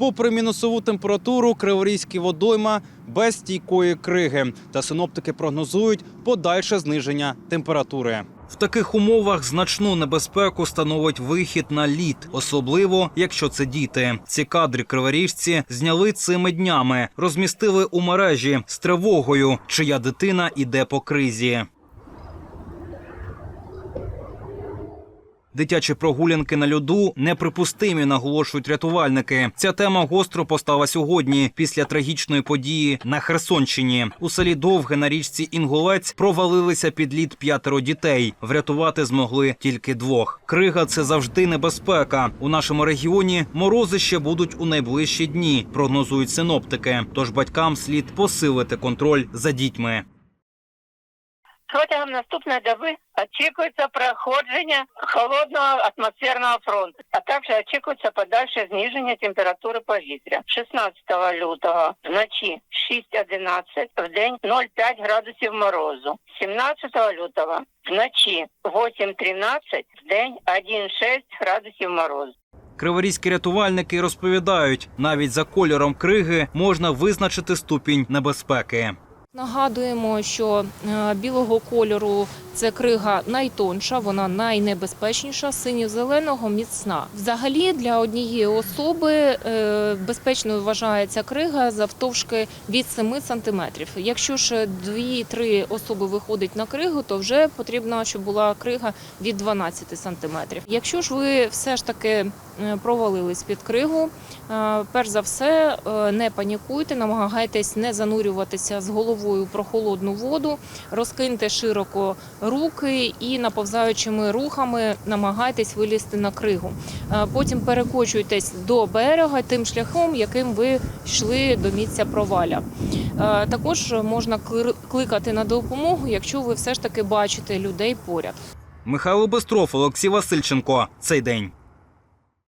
Попри мінусову температуру, Криворізький водойма без стійкої криги. Та синоптики прогнозують подальше зниження температури. В таких умовах значну небезпеку становить вихід на лід, особливо якщо це діти. Ці кадри криворіжці зняли цими днями, розмістили у мережі з тривогою, чия дитина іде по кризі. Дитячі прогулянки на льоду неприпустимі, наголошують рятувальники. Ця тема гостро постала сьогодні після трагічної події на Херсонщині. У селі Довге на річці Інгулець провалилися під лід п'ятеро дітей. Врятувати змогли тільки двох. Крига це завжди небезпека. У нашому регіоні морози ще будуть у найближчі дні, прогнозують синоптики. Тож батькам слід посилити контроль за дітьми. Протягом наступної доби очікується проходження холодного атмосферного фронту, а також очікується подальше зниження температури повітря. 16 лютого вночі 6-11, в день 0,5 градусів морозу. 17 лютого вночі 8-13, в день 1,6 градусів морозу. Криворізькі рятувальники розповідають, навіть за кольором криги можна визначити ступінь небезпеки. Нагадуємо, що е, білого кольору це крига найтонша, вона найнебезпечніша, синьо-зеленого міцна. Взагалі для однієї особи е, безпечною вважається крига завтовшки від 7 сантиметрів. Якщо ж 2-3 особи виходить на кригу, то вже потрібно, щоб була крига від 12 сантиметрів. Якщо ж ви все ж таки е, провалились під кригу, Е, Перш за все, не панікуйте, намагайтесь не занурюватися з головою про холодну воду, розкиньте широко руки і наповзаючими рухами намагайтесь вилізти на кригу. Е, Потім перекочуйтесь до берега тим шляхом, яким ви йшли до місця проваля. Е, Також можна кликати на допомогу, якщо ви все ж таки бачите людей поряд. Михайло Бестров, Олексій Васильченко. Цей день.